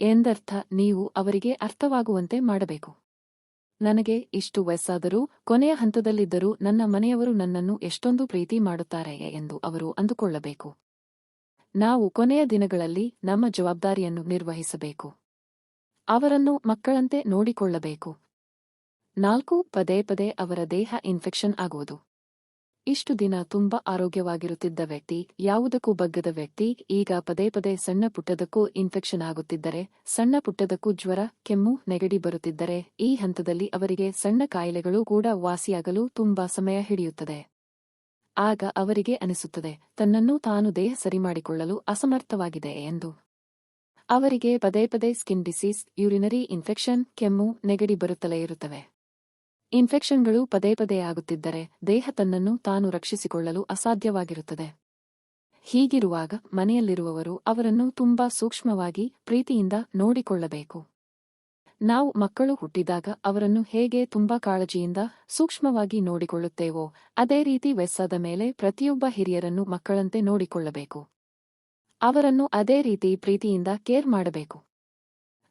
ಎಂದರ್ಥ ನೀವು ಅವರಿಗೆ ಅರ್ಥವಾಗುವಂತೆ ಮಾಡಬೇಕು. ನನಗೆ ಇಷ್ಟು ವಯಸ್ಸಾದರೂ, ಕೊನೆಯ ಹಂತದಲ್ಲಿದ್ದರೂ ನನ್ನ ಮನೆಯವರು ನನ್ನನ್ನು ಎಷ್ಟೊಂದು ಪ್ರೀತಿ ಮಾಡುತ್ತಾರೆ ಎಂದು ಅವರು ಅಂದುಕೊಳ್ಳಬೇಕು. ನಾವು ಕೊನೆಯ ದಿನಗಳಲ್ಲಿ ನಮ್ಮ ಜವಾಬ್ದಾರಿಯನ್ನು ನಿರ್ವಹಿಸಬೇಕು. ಅವರನ್ನು ಮಕ್ಕಳಂತೆ ನೋಡಿಕೊಳ್ಳಬೇಕು. ನಾಲ್ಕು ಪದೇ ಪದೇ ಅವರ ದೇಹ ಇನ್ಫೆಕ್ಷನ್ ಆಗುವುದು. ಇಷ್ಟು ದಿನ ತುಂಬಾ ಆರೋಗ್ಯವಾಗಿರುತ್ತಿದ್ದ ವ್ಯಕ್ತಿ, ಯಾವುದಕ್ಕೂ ಬಗ್ಗದ ವ್ಯಕ್ತಿ, ಈಗ ಪದೇ ಪದೇ ಸಣ್ಣ ಪುಟ್ಟದಕ್ಕೂ ಇನ್ಫೆಕ್ಷನ್ ಆಗುತ್ತಿದ್ದರೆ, ಸಣ್ಣ ಪುಟ್ಟದಕ್ಕೂ ಜ್ವರ, ಕೆಮ್ಮು, ನೆಗಡಿ ಬರುತ್ತಿದ್ದರೆ, ಈ ಹಂತದಲ್ಲಿ ಅವರಿಗೆ ಸಣ್ಣ ಕಾಯಿಲೆಗಳು ಕೂಡ ವಾಸಿಯಾಗಲು ತುಂಬಾ ಸಮಯ ಹಿಡಿಯುತ್ತದೆ. ಆಗ ಅವರಿಗೆ ಅನಿಸುತ್ತದೆ, ತನ್ನನ್ನು ತಾನು ದೇಹ ಸರಿಮಾಡಿಕೊಳ್ಳಲು ಅಸಮರ್ಥವಾಗಿದೆ ಎಂದು. ಅವರಿಗೆ ಪದೇ ಪದೇ ಸ್ಕಿನ್ ಡಿಸೀಸ್ ಯೂರಿನರಿ ಇನ್ಫೆಕ್ಷನ್ ಕೆಮ್ಮು, ನೆಗಡಿ ಬರುತ್ತಲೇ ಇರುತ್ತವೆ. ಇನ್ಫೆಕ್ಷನ್ಗಳು ಪದೇ ಪದೇ ಆಗುತ್ತಿದ್ದರೆ ದೇಹ ತನ್ನನ್ನು ತಾನು ರಕ್ಷಿಸಿಕೊಳ್ಳಲು ಅಸಾಧ್ಯವಾಗಿರುತ್ತದೆ. ಹೀಗಿರುವಾಗ ಮನೆಯಲ್ಲಿರುವವರು ಅವರನ್ನು ತುಂಬಾ ಸೂಕ್ಷ್ಮವಾಗಿ ಪ್ರೀತಿಯಿಂದ ನೋಡಿಕೊಳ್ಳಬೇಕು. ನಾವು ಮಕ್ಕಳು ಹುಟ್ಟಿದಾಗ ಅವರನ್ನು ಹೇಗೆ ತುಂಬಾ ಕಾಳಜಿಯಿಂದ ಸೂಕ್ಷ್ಮವಾಗಿ ನೋಡಿಕೊಳ್ಳುತ್ತೇವೋ ಅದೇ ರೀತಿ ವೆಸ್ಸಾದ ಮೇಲೆ ಪ್ರತಿಯೊಬ್ಬ ಹಿರಿಯರನ್ನು ಮಕ್ಕಳಂತೆ ನೋಡಿಕೊಳ್ಳಬೇಕು. ಅವರನ್ನು ಅದೇ ರೀತಿ ಪ್ರೀತಿಯಿಂದ ಕೇರ್ ಮಾಡಬೇಕು.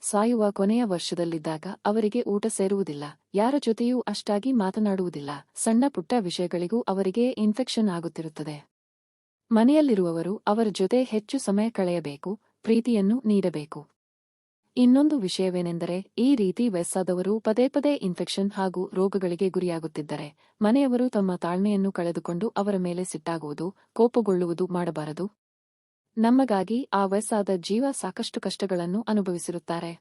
ಸಾಯುವ ಕೊನೆಯ ವರ್ಷದಲ್ಲಿದ್ದಾಗ ಅವರಿಗೆ ಊಟ ಸೇರುವುದಿಲ್ಲ. ಯಾರ ಜೊತೆಯೂ ಅಷ್ಟಾಗಿ ಮಾತನಾಡುವುದಿಲ್ಲ. ಸಣ್ಣ ಪುಟ್ಟ ವಿಷಯಗಳಿಗೂ ಅವರಿಗೆ ಇನ್ಫೆಕ್ಷನ್ ಆಗುತ್ತಿರುತ್ತದೆ. ಮನೆಯಲ್ಲಿರುವವರು ಅವರ ಜೊತೆ ಹೆಚ್ಚು ಸಮಯ ಕಳೆಯಬೇಕು, ಪ್ರೀತಿಯನ್ನು ನೀಡಬೇಕು. ಇನ್ನೊಂದು ವಿಷಯವೇನೆಂದರೆ, ಈ ರೀತಿ ವಯಸ್ಸಾದವರು ಪದೇ ಪದೇ ಇನ್ಫೆಕ್ಷನ್ ಹಾಗೂ ರೋಗಗಳಿಗೆ ಗುರಿಯಾಗುತ್ತಿದ್ದರೆ, ಮನೆಯವರು ತಮ್ಮ ತಾಳ್ಮೆಯನ್ನು ಕಳೆದುಕೊಂಡು ಅವರ ಮೇಲೆ ಸಿಟ್ಟಾಗುವುದು, ಕೋಪಗೊಳ್ಳುವುದು ಮಾಡಬಾರದು. ನಮಗಾಗಿ ಆ ವಯಸ್ಸಾದ ಜೀವ ಸಾಕಷ್ಟು ಕಷ್ಟಗಳನ್ನು ಅನುಭವಿಸಿರುತ್ತಾರೆ.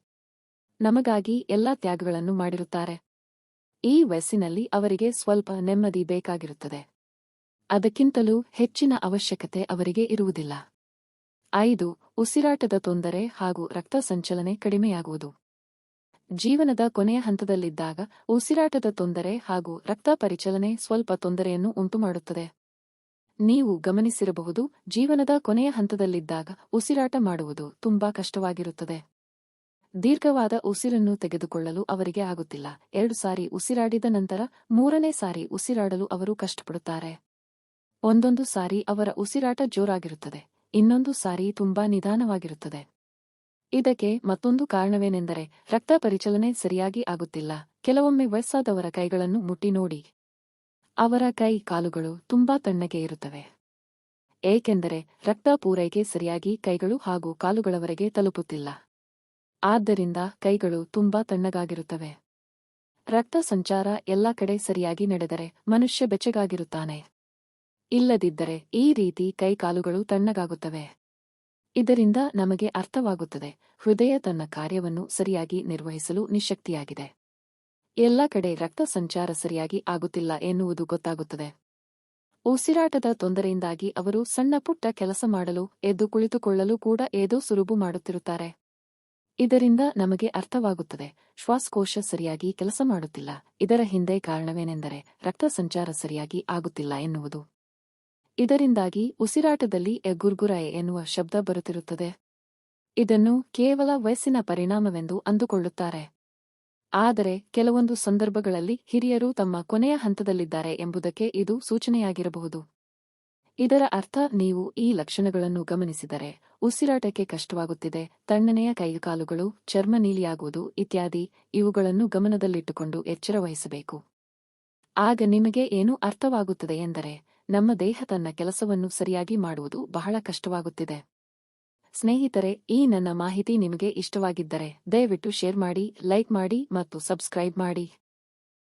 ನಮಗಾಗಿ ಎಲ್ಲಾ ತ್ಯಾಗಗಳನ್ನು ಮಾಡಿರುತ್ತಾರೆ. ಈ ವಯಸ್ಸಿನಲ್ಲಿ ಅವರಿಗೆ ಸ್ವಲ್ಪ ನೆಮ್ಮದಿ ಬೇಕಾಗಿರುತ್ತದೆ. ಅದಕ್ಕಿಂತಲೂ ಹೆಚ್ಚಿನ ಅವಶ್ಯಕತೆ ಅವರಿಗೆ ಇರುವುದಿಲ್ಲ. ಐದು, ಉಸಿರಾಟದ ತೊಂದರೆ ಹಾಗೂ ರಕ್ತ ಸಂಚಲನೆ ಕಡಿಮೆಯಾಗುವುದು. ಜೀವನದ ಕೊನೆಯ ಹಂತದಲ್ಲಿದ್ದಾಗ ಉಸಿರಾಟದ ತೊಂದರೆ ಹಾಗೂ ರಕ್ತ ಪರಿಚಲನೆ ಸ್ವಲ್ಪ ತೊಂದರೆಯನ್ನು ಉಂಟುಮಾಡುತ್ತದೆ. ನೀವು ಗಮನಿಸಿರಬಹುದು, ಜೀವನದ ಕೊನೆಯ ಹಂತದಲ್ಲಿದ್ದಾಗ ಉಸಿರಾಟ ಮಾಡುವುದು ತುಂಬಾ ಕಷ್ಟವಾಗಿರುತ್ತದೆ. ದೀರ್ಘವಾದ ಉಸಿರನ್ನು ತೆಗೆದುಕೊಳ್ಳಲು ಅವರಿಗೆ ಆಗುತ್ತಿಲ್ಲ. ಎರಡು ಸಾರಿ ಉಸಿರಾಡಿದ ನಂತರ ಮೂರನೇ ಸಾರಿ ಉಸಿರಾಡಲು ಅವರು ಕಷ್ಟಪಡುತ್ತಾರೆ. ಒಂದೊಂದು ಸಾರಿ ಅವರ ಉಸಿರಾಟ ಜೋರಾಗಿರುತ್ತದೆ. ಇನ್ನೊಂದು ಸಾರಿ ತುಂಬಾ ನಿಧಾನವಾಗಿರುತ್ತದೆ. ಇದಕ್ಕೆ ಮತ್ತೊಂದು ಕಾರಣವೇನೆಂದರೆ ರಕ್ತ ಪರಿಚಲನೆ ಸರಿಯಾಗಿ ಆಗುತ್ತಿಲ್ಲ. ಕೆಲವೊಮ್ಮೆ ವಯಸ್ಸಾದವರ ಕೈಗಳನ್ನು ಮುಟ್ಟಿ ನೋಡಿ ಅವರ ಕೈ ಕಾಲುಗಳು ತುಂಬಾ ತಣ್ಣಗೆ ಇರುತ್ತವೆ. ಏಕೆಂದರೆ ರಕ್ತ ಪೂರೈಕೆ ಸರಿಯಾಗಿ ಕೈಗಳು ಹಾಗೂ ಕಾಲುಗಳವರೆಗೆ ತಲುಪುತ್ತಿಲ್ಲ. ಆದ್ದರಿಂದ ಕೈಗಳು ತುಂಬಾ ತಣ್ಣಗಾಗಿರುತ್ತವೆ. ರಕ್ತ ಸಂಚಾರ ಎಲ್ಲ ಕಡೆ ಸರಿಯಾಗಿ ನಡೆದರೆ ಮನುಷ್ಯ ಬೆಚ್ಚಗಾಗಿರುತ್ತಾನೆ. ಇಲ್ಲದಿದ್ದರೆ ಈ ರೀತಿ ಕೈಕಾಲುಗಳು ತಣ್ಣಗಾಗುತ್ತವೆ. ಇದರಿಂದ ನಮಗೆ ಅರ್ಥವಾಗುತ್ತದೆ, ಹೃದಯ ತನ್ನ ಕಾರ್ಯವನ್ನು ಸರಿಯಾಗಿ ನಿರ್ವಹಿಸಲು ನಿಶಕ್ತಿಯಾಗಿದೆ. ಎಲ್ಲ ಕಡೆ ರಕ್ತ ಸಂಚಾರ ಸರಿಯಾಗಿ ಆಗುತ್ತಿಲ್ಲ ಎನ್ನುವುದು ಗೊತ್ತಾಗುತ್ತದೆ. ಉಸಿರಾಟದ ತೊಂದರೆಯಿಂದಾಗಿ ಅವರು ಸಣ್ಣ ಪುಟ್ಟ ಕೆಲಸ ಮಾಡಲು, ಎದ್ದು ಕುಳಿತುಕೊಳ್ಳಲು ಕೂಡ ಏದೋ ಸುರುಬು ಮಾಡುತ್ತಿರುತ್ತಾರೆ. ಇದರಿಂದ ನಮಗೆ ಅರ್ಥವಾಗುತ್ತದೆ, ಶ್ವಾಸಕೋಶ ಸರಿಯಾಗಿ ಕೆಲಸ ಮಾಡುತ್ತಿಲ್ಲ. ಇದರ ಹಿಂದೆ ಕಾರಣವೇನೆಂದರೆ ರಕ್ತ ಸಂಚಾರ ಸರಿಯಾಗಿ ಆಗುತ್ತಿಲ್ಲ ಎನ್ನುವುದು. ಇದರಿಂದಾಗಿ ಉಸಿರಾಟದಲ್ಲಿ ಎಗುರ್ಗುರಾಯೆ ಎನ್ನುವ ಶಬ್ದ ಬರುತ್ತಿರುತ್ತದೆ. ಇದನ್ನು ಕೇವಲ ವಯಸ್ಸಿನ ಪರಿಣಾಮವೆಂದು ಅಂದುಕೊಳ್ಳುತ್ತಾರೆ. ಆದರೆ ಕೆಲವೊಂದು ಸಂದರ್ಭಗಳಲ್ಲಿ ಹಿರಿಯರು ತಮ್ಮ ಕೊನೆಯ ಹಂತದಲ್ಲಿದ್ದಾರೆ ಎಂಬುದಕ್ಕೆ ಇದು ಸೂಚನೆಯಾಗಿರಬಹುದು. ಇದರ ಅರ್ಥ ನೀವು ಈ ಲಕ್ಷಣಗಳನ್ನು ಗಮನಿಸಿದರೆ ಉಸಿರಾಟಕ್ಕೆ ಕಷ್ಟವಾಗುತ್ತಿದೆ, ತಣ್ಣನೆಯ ಕೈಕಾಲುಗಳು, ಚರ್ಮ ನೀಲಿಯಾಗುವುದು ಇತ್ಯಾದಿ ಇವುಗಳನ್ನು ಗಮನದಲ್ಲಿಟ್ಟುಕೊಂಡು ಎಚ್ಚರ ವಹಿಸಬೇಕು. ಆಗ ನಿಮಗೆ ಏನು ಅರ್ಥವಾಗುತ್ತದೆ ಎಂದರೆ ನಮ್ಮ ದೇಹ ತನ್ನ ಕೆಲಸವನ್ನು ಸರಿಯಾಗಿ ಮಾಡುವುದು ಬಹಳ ಕಷ್ಟವಾಗುತ್ತಿದೆ. ಸ್ನೇಹಿತರೆ ಈ ನನ್ನ ಮಾಹಿತಿ ನಿಮಗೆ ಇಷ್ಟವಾಗಿದ್ದರೆ ದಯವಿಟ್ಟು ಶೇರ್ ಮಾಡಿ ಲೈಕ್ ಮಾಡಿ ಮತ್ತು ಸಬ್ಸ್ಕ್ರೈಬ್ ಮಾಡಿ.